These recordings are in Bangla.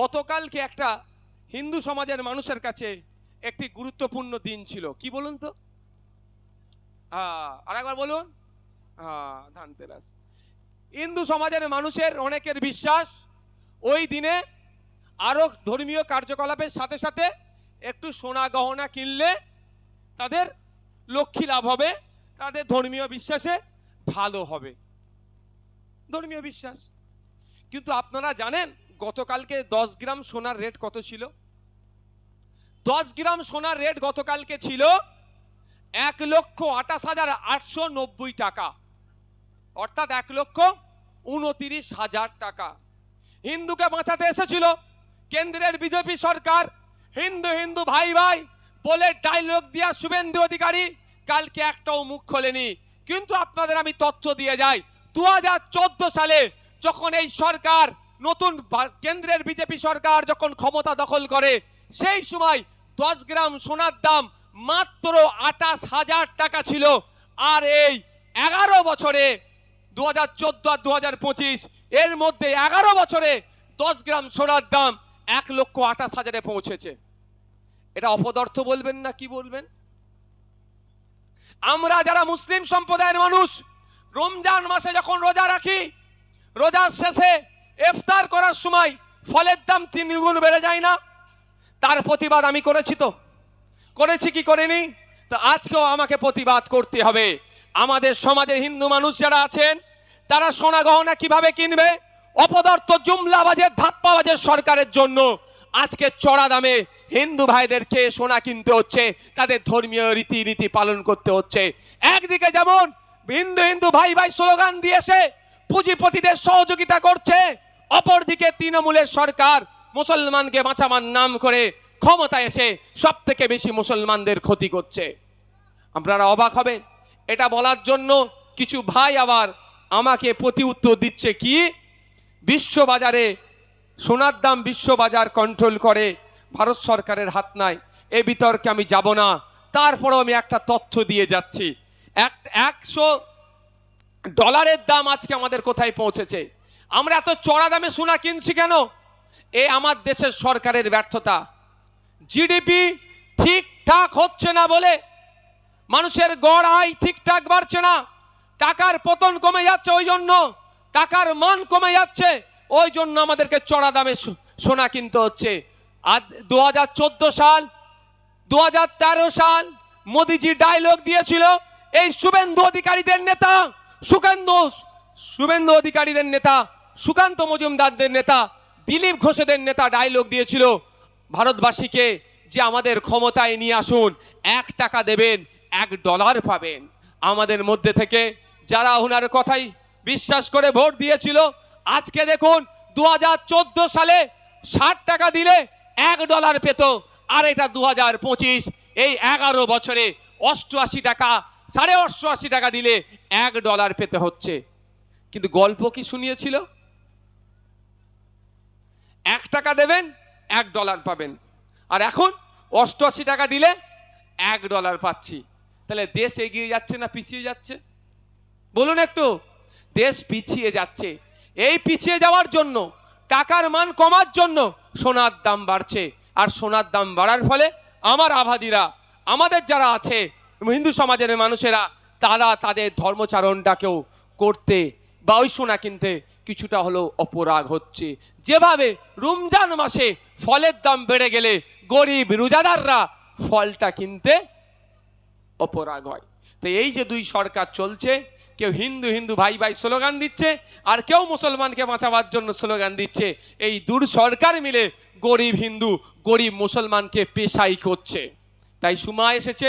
গতকালকে একটা হিন্দু সমাজের মানুষের কাছে একটি গুরুত্বপূর্ণ দিন ছিল। কি বলুন তো? আর একবার বলুন। হ্যাঁ ধানতেরাস হিন্দু সমাজের মানুষের অনেকের বিশ্বাস, ওই দিনে আরও ধর্মীয় কার্যকলাপের সাথে সাথে একটু সোনা গহনা কিনলে তাদের লক্ষ্মী লাভ হবে, তাদের ধর্মীয় বিশ্বাসে ভালো হবে। ধর্মীয় বিশ্বাস। কিন্তু আপনারা জানেন গতকালকে দশ গ্রাম সোনার রেট কত ছিল? দশ গ্রাম সোনার রেট গতকালকে ছিল এক লক্ষ আঠাশ হাজার আটশো নব্বই টাকা। অর্থাৎ এক লক্ষ উনতিরিশ হাজার টাকা। হিন্দুকে বাঁচাতে এসেছিল কেন্দ্রের বিজেপি সরকার। হিন্দু হিন্দু, ভাই ভাই, বলে ডায়লগ দিয়া শুভেন্দু অধিকারী কালকে একটাও মুখ খোলেনি। কিন্তু আপনাদের আমি তথ্য দিয়ে যাই দু হাজার চোদ্দ সালে যখন এই সরকার নতুন কেন্দ্রের বিজেপি সরকার যখন ক্ষমতা দখল করে, সেই সময় দশ গ্রাম সোনার দাম মাত্র আঠাশ হাজার টাকা ছিল। আর এই এগারো বছরে দু হাজার চোদ্দ আর দু হাজার পঁচিশ, এর মধ্যে এগারো বছরে দশ গ্রাম সোনার দাম এক লক্ষ আঠাশ হাজারে পৌঁছেছে। এটা অপদার্থ বলবেন না কি বলবেন? আমরা যারা মুসলিম সম্প্রদায়ের মানুষ, রমজান মাসে যখন রোজা রাখি, রোজার শেষে ইফতার করার সময় ফলের দাম তিন গুণ বেড়ে যায় না। তার প্রতিবাদ আমি করেছি তো। করেছি কি করিনি? তো আজকেও আমাকে প্রতিবাদ করতে হবে। আমাদের সমাজের হিন্দু মানুষ যারা আছেন, তারা সোনা গহনা কীভাবে কিনবে? অপদার্থ জুমলাবাজের, ধাপ্পাবাজের সরকারের জন্য আজকে চড়া দামে হিন্দু ভাইদেরকে সোনা কিনতে হচ্ছে, তাদের ধর্মীয় রীতিনীতি পালন করতে হচ্ছে। একদিকে যেমন হিন্দু হিন্দু ভাই ভাই স্লোগান দিয়েছে, পুঁজিপতিদের সহযোগিতা করছে অপরদিকে তৃণমূলের সরকার মুসলমানকে বাঁচাবার নাম করে ক্ষমতা এসে সব থেকে বেশি মুসলমানদের ক্ষতি করছে। আপনারা অবাক হবেন, এটা বলার জন্য কিছু ভাই আবার আমাকে প্রতি উত্তর দিচ্ছে কি, বিশ্ববাজারে সোনার দাম বিশ্ববাজার কন্ট্রোল করে, ভারত সরকারের হাত নাই, এ বিতর্কে আমি যাব না, তারপরেও আমি একটা তথ্য দিয়ে যাচ্ছি। এক, একশো ডলারের দাম আজকে আমাদের কোথায় পৌঁছেছে? আমরা এত চড়া দামে সোনা কিনছি কেন? এ আমার দেশের সরকারের ব্যর্থতা। জিডিপি ঠিকঠাক হচ্ছে না বলে মানুষের গড় আয় ঠিকঠাক বাড়ছে না। টাকার পতন কমে যাচ্ছে ওই জন্য, টাকার মান কমে যাচ্ছে, ওই জন্য আমাদেরকে চড়া দামে সোনা কিনতে হচ্ছে। আর দু হাজার চোদ্দ সাল দু হাজার তেরো সাল মোদিজি ডায়লগ দিয়েছিল, এই শুভেন্দু অধিকারীদের নেতা সুকান্ত শুভেন্দু অধিকারীদের নেতা সুকান্ত মজুমদারদের নেতা, দিলীপ ঘোষেদের নেতা ডায়লগ দিয়েছিল, ভারতবাসীকে যে আমাদের ক্ষমতায় নিয়ে আসুন, এক টাকা দেবেন, এক ডলার পাবেন। আমাদের মধ্যে থেকে যারা ওনার কথাই বিশ্বাস করে ভোট দিয়েছিল, আজকে দেখুন দু হাজার চোদ্দ সালে ষাট টাকা দিলে এক ডলার পেত, আর এটা দু এই এগারো বছরে অষ্টআশি টাকা, সাড়ে অষ্টআশি টাকা দিলে এক ডলার পেতে হচ্ছে। কিন্তু গল্প কি শুনিয়েছিল? এক টাকা দেবেন, এক ডলার পাবেন। আর এখন অষ্টআশি টাকা দিলে এক ডলার পাচ্ছি। তাহলে দেশ এগিয়ে যাচ্ছে না পিছিয়ে যাচ্ছে? বলুন একটু। দেশ পিছিয়ে যাচ্ছে। এই পিছিয়ে যাওয়ার জন্য, টাকার মান কমার জন্য সোনার দাম বাড়ছে। আর সোনার দাম বাড়ার ফলে আমার আবাদিরা, আমাদের যারা আছে, হিন্দু সমাজের মানুষেরা, তারা তাদের ধর্মচারণটাকেও করতে বা ওই সোনা কিনতে কিছুটা হলেও অপরাগ হচ্ছে। যেভাবে রমজান মাসে ফলের দাম বেড়ে গেলে গরিব রোজাদাররা ফলটা কিনতে অপরাগ হয়। তো এই যে দুই সরকার চলছে, কেউ হিন্দু হিন্দু ভাই ভাই স্লোগান দিচ্ছে, আর কেউ মুসলমানকে বাঁচাবার জন্য স্লোগান দিচ্ছে, এই দূর সরকার মিলে গরিব হিন্দু, গরিব মুসলমানকে পেশাই করছে। তাই সময় এসেছে,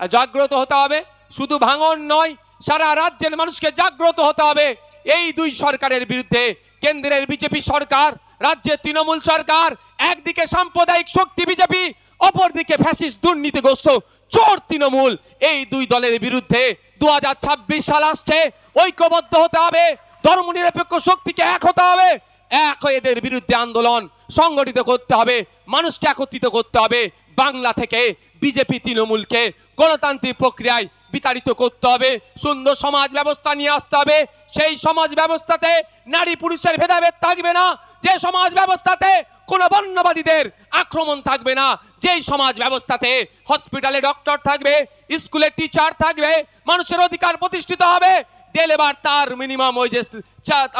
জাগ্রত হতে হবে, শুধু ভাঙন নয়, সারা রাজ্যের মানুষকে জাগ্রত হতে হবে এই দুই সরকারের বিরুদ্ধে কেন্দ্রের বিজেপি সরকার রাজ্যের তৃণমূল সরকার, একদিকে সাম্প্রদায়িক শক্তি বিজেপি, অপরদিকে ফ্যাসিস্ট দুর্নীতিগ্রস্ত চোর তৃণমূল। এই দুই দলের বিরুদ্ধে দুই হাজার ছাব্বিশ সাল আসছে, ঐক্যবদ্ধ হতে হবে, ধর্মনিরপেক্ষ শক্তিকে এক হতে হবে, এক এদের বিরুদ্ধে আন্দোলন সংগঠিত করতে হবে, মানুষকে একত্রিত করতে হবে। বাংলা থেকে বিজেপি তৃণমূলকে গণতান্ত্রিক প্রক্রিয়ায় বিতাড়িত করতে হবে, সুন্দর সমাজ ব্যবস্থা নিয়ে আসতে হবে। সেই সমাজ ব্যবস্থাতে নারী পুরুষের ভেদাভেদ থাকবে না, যে সমাজ ব্যবস্থাতে কোন বর্ণবাদীদের আক্রমণ থাকবে না, যেই সমাজ ব্যবস্থাতে হসপিটালে ডক্টর থাকবে, স্কুলে টিচার থাকবে, মানুষের অধিকার প্রতিষ্ঠিত হবে। ডেলেবার তার মিনিমাম ওয়েজেস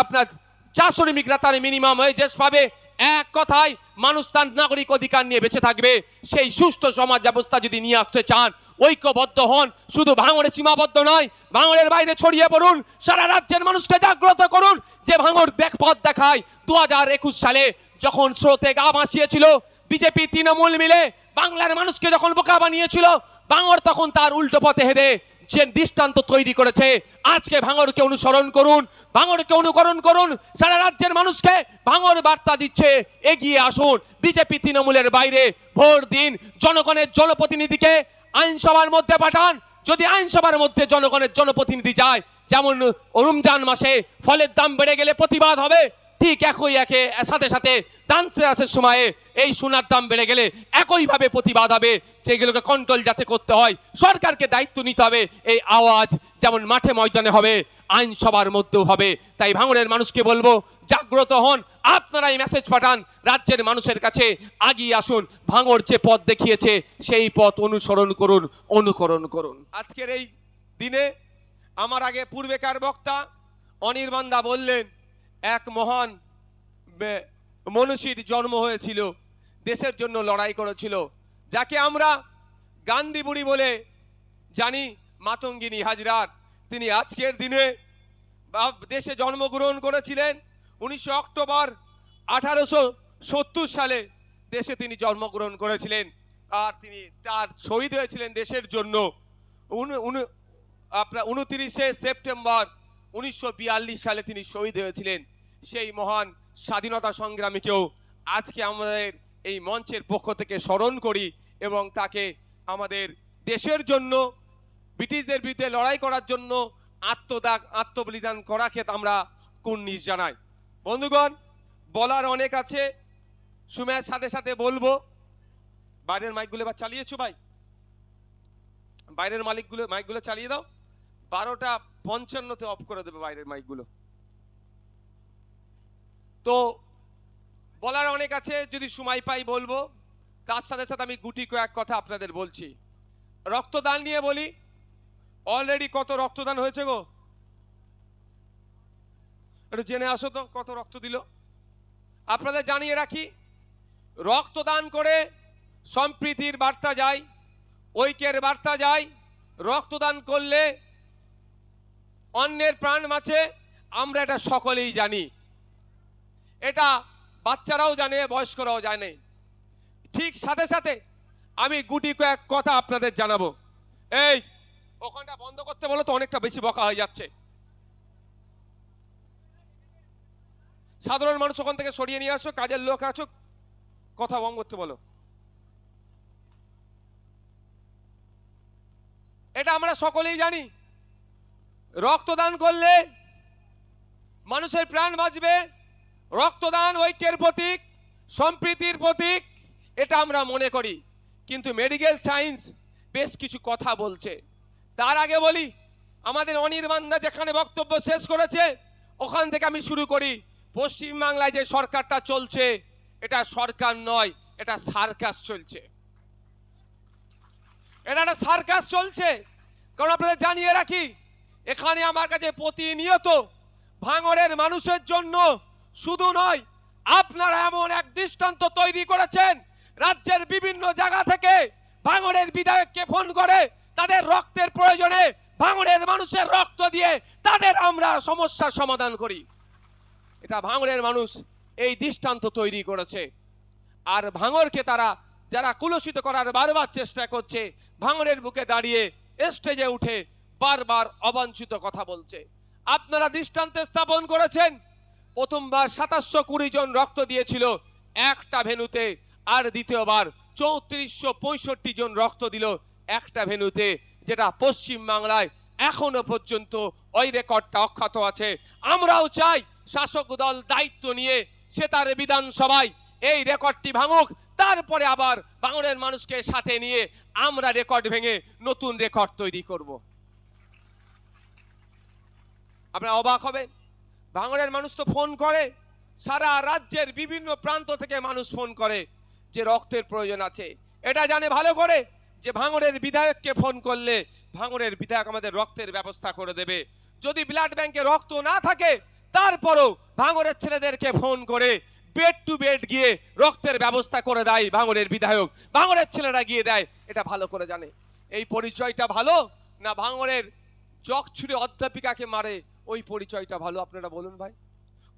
আপনার চা শ্রমিকরা তার মিনিমাম ওয়েজেস পাবে। এক কথায়, মানুষ তার নাগরিক অধিকার নিয়ে বেঁচে থাকবে। সেই সুষ্ঠু সমাজ ব্যবস্থা যদি নিয়ে আসতে চান ঐক্যবদ্ধ হন। শুধু ভাঙড়ে সীমাবদ্ধ নয়, ভাঙড়ের বাইরে ছড়িয়ে পড়ুন, সারা রাজ্যের মানুষকে জাগ্রত করুন। যে ভাঙড় দেখ পথ দেখায় দু হাজার একুশ সালে যখন স্রোতে গা ভাসিয়েছিল, বিজেপি তৃণমূল মিলে বাংলার মানুষকে যখন বোকা বানিয়েছিল, ভাঙড় তখন তার উল্টো পথে হেদে যে দৃষ্টান্ত তৈরি করেছে, আজকে ভাঙড়কে অনুসরণ করুন, ভাঙড়কে অনুকরণ করুন, সারা রাজ্যের মানুষকে ভাঙড় বার্তা দিচ্ছে, এগিয়ে আসুন। বিজেপি তৃণমূলের বাইরে ভোট দিন জনগণের জনপ্রতিনিধিকে আইনসভার মধ্যে পাঠান। যদি আইনসভার মধ্যে জনগণের জনপ্রতিনিধি যায়, যেমন রমজান মাসে ফলের দাম বেড়ে গেলে প্রতিবাদ হবে, ঠিক একই একে, সাথে সাথে ডান্সের সময়ে এই সোনার দাম বেড়ে গেলে একইভাবে প্রতিবাদ হবে। যেগুলোকে কন্ট্রোল যাতে করতে হয়, সরকারকে দায়িত্ব নিতে হবে। এই আওয়াজ যেমন মাঠে ময়দানে হবে আইনসভার মধ্যেও হবে। তাই ভাঙড়ের মানুষকে বলব, জাগ্রত হন আপনারা এই মেসেজ পাঠান, রাজ্যের মানুষের কাছে আগিয়ে আসুন। ভাঙড় যে পথ দেখিয়েছে, সেই পথ অনুসরণ করুন, অনুকরণ করুন। আজকের এই দিনে আমার আগে পূর্বেকার বক্তা অনির্বাণদা বললেন, এক মহান মনীষীর জন্ম হয়েছিল, দেশের জন্য লড়াই করেছিল, যাকে আমরা গান্ধী বুড়ি বলে জানি, মাতঙ্গিনী হাজরার। তিনি আজকের দিনে দেশে জন্মগ্রহণ করেছিলেন। উনিশশো অক্টোবর আঠারোশো সত্তর সালে দেশে তিনি জন্মগ্রহণ করেছিলেন। আর তিনি তার শহীদ হয়েছিলেন দেশের জন্য। আপনার উনত্রিশে সেপ্টেম্বর উনিশশো বিয়াল্লিশ সালে তিনি শহীদ হয়েছিলেন। সেই মহান স্বাধীনতা সংগ্রামীকেও আজকে আমাদের এই মঞ্চের পক্ষ থেকে স্মরণ করি এবং তাকে আমাদের দেশের জন্য ব্রিটিশদের বিরুদ্ধে লড়াই করার জন্য আত্মদাগ আত্মবলিদান করাকে আমরা কুর্নিশ জানাই। বন্ধুগণ, বলার অনেক আছে। সুমের সাথে সাথে বলব, বাইরের মাইকগুলো এবার চালিয়েছো ভাই? বাইরের মালিকগুলো, মাইকগুলো চালিয়ে দাও। বারোটা পঞ্চান্নতে অফ করে দেবে বাইরের মাইকগুলো। তো বলার অনেক আছে, যদি সময় পাই বলব। তার সাথে সাথে আমি গুটি কয়েক কথা আপনাদের বলছি। রক্তদান নিয়ে বলি অলরেডি কত রক্তদান হয়েছে গো? একটু জেনে আসো তো, কত রক্ত দিল? আপনাদের জানিয়ে রাখি, রক্তদান করে সম্প্রীতির বার্তা যায়, ঐক্যের বার্তা যায়, রক্তদান করলে অন্যের প্রাণ মাছে আমরা এটা সকলেই জানি। এটা বাচ্চারাও জানে, বয়স্করাও জানে। ঠিক সাথে সাথে আমি গুটি কয়েক কথা আপনাদের জানাব। এই ওখানটা বন্ধ করতে বলো তো অনেকটা বেশি বকা হয়ে যাচ্ছে। সাধারণ মানুষ ওখান থেকে সরিয়ে নিয়ে আসো, কাজের লোক আছো, কথা বন্ধ করতে বলো। এটা আমরা সকলেই জানি। রক্তদান করলে মানুষের প্রাণ বাঁচবে, রক্তদান ঐক্যের প্রতীক, সম্প্রীতির প্রতীক, এটা আমরা মনে করি। কিন্তু মেডিকেল সায়েন্স বেশ কিছু কথা বলছে। তার আগে বলি, আমাদের অনির্বাণদা যেখানে বক্তব্য শেষ করেছে, ওখান থেকে আমি শুরু করি। পশ্চিমবাংলায় যে সরকারটা চলছে, এটা সরকার নয়, এটা সার্কাস চলছে। এটা একটা সার্কাস চলছে। কারণ আপনাদের জানিয়ে রাখি, এখানে আমার কাছে প্রতিনিয়ত ভাঙরের মানুষের জন্য শুধু নয়, আপনারা এমন এক দৃষ্টান্ত তৈরি করেছেন, রাজ্যের বিভিন্ন জায়গা থেকে ভাঙরের বিধায়ককে ফোন করে তাদের রক্তের প্রয়োজনে ভাঙরের মানুষের রক্ত দিয়ে তাদের আমরা সমস্যার সমাধান করি। এটা ভাঙরের মানুষ এই দৃষ্টান্ত তৈরি করেছে। আর ভাঙরকে তারা যারা কুলসিত করার বারবার চেষ্টা করছে ভাঙরের বুকে দাঁড়িয়ে স্টেজে উঠে বারবার অবাঞ্ছিত কথা বলছে। আপনারা দৃষ্টান্তে স্থাপন করেছেন? প্রথমবার সাতাশশো কুড়ি জন রক্ত দিয়েছিল একটা ভেনুতে, আর দ্বিতীয়বার চৌত্রিশশো পঁয়ষট্টি জন রক্ত দিল একটা ভেনুতে যেটা পশ্চিম বাংলায় এখনও পর্যন্ত ওই রেকর্ডটা অক্ষত আছে। আমরাও চাই শাসক দল দায়িত্ব নিয়ে সে তার বিধানসভায় এই রেকর্ডটি ভাঙুক, তারপরে আবার বাংলার মানুষকে সাথে নিয়ে আমরা রেকর্ড ভেঙে নতুন রেকর্ড তৈরি করব। আপনারা অবাক হবেন, বাংলার মানুষ তো ফোন করে, সারা রাজ্যের বিভিন্ন প্রান্ত থেকে মানুষ ফোন করে যে রক্তের প্রয়োজন আছে। এটা জানে ভালো করে যে ভাঙড়ের বিধায়ককে ফোন করলে ভাঙড়ের বিধায়ক আমাদের রক্তের ব্যবস্থা করে দেবে। যদি ব্লাড ব্যাংকে রক্ত না থাকে, তারপরও ভাঙড়ের ছেলেদেরকে ফোন করে বেড টু বেড গিয়ে রক্তের ব্যবস্থা করে দেয় ভাঙড়ের বিধায়ক। ভাঙড়ের ছেলেরা গিয়ে দেয়, এটা ভালো করে জানে। এই পরিচয়টা ভালো না ভাঙড়ের জগ ছুড়ে অধ্যাপিকাকে মারে? ওই পরিচয়টা ভালো, আপনারা বলুন ভাই।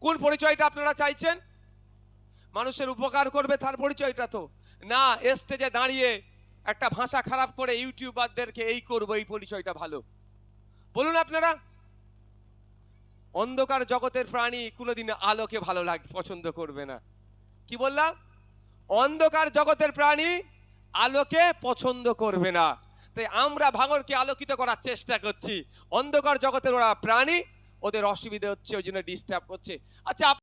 কোন পরিচয়টা আপনারা চাইছেন? মানুষের উপকার করবে তার পরিচয়টা তো। না স্টেজে দাঁড়িয়ে একটা ভাষা খারাপ করে ইউটিউবারদেরকে এই করব, এই পরিচয়টা ভালো। বলুন আপনারা, অন্ধকার জগতের প্রাণী কোনোদিন আলোকে ভালো লাগ, পছন্দ করবে না। কি বললাম? অন্ধকার জগতের প্রাণী আলোকে পছন্দ করবে না। তাই আমরা ভাঙরকে আলোকিত করার চেষ্টা করছি। অন্ধকার জগতের ওরা প্রাণী, ওদের অসুবিধা হচ্ছে, ওই জন্য ডিস্টার্ব করছে। আচ্ছা